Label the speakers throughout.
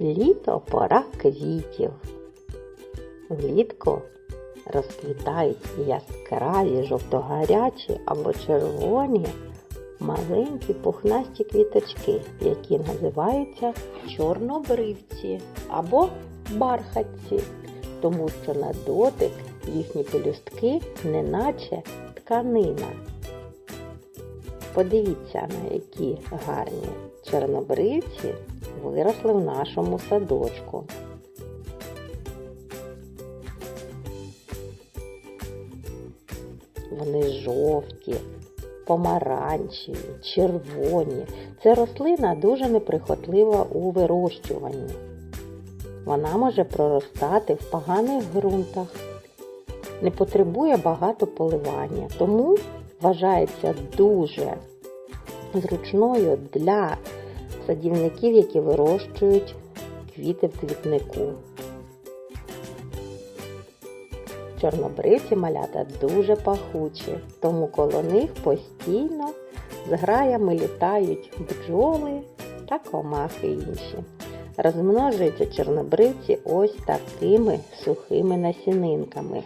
Speaker 1: Літо пора квітів. Влітку розквітають яскраві жовтогарячі або червоні маленькі пухнасті квіточки, які називаються чорнобривці або бархатці, тому що на дотик їхні пелюстки неначе тканина. Подивіться, на які гарні чорнобривці виросли в нашому садочку. Вони жовті, помаранчеві, червоні. Це рослина дуже неприхотлива у вирощуванні. Вона може проростати в поганих ґрунтах, не потребує багато поливання, тому вважається дуже зручною для садівників, які вирощують квіти в квітнику. Чорнобривці малята дуже пахучі, тому коло них постійно з граями літають бджоли та комахи інші. Розмножуються чорнобривці ось такими сухими насінинками,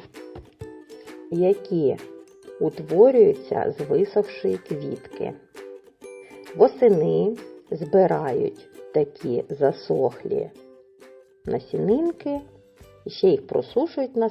Speaker 1: які утворюються з висохшої квітки. Восени збирають такі засохлі насінинки ще їх просушують на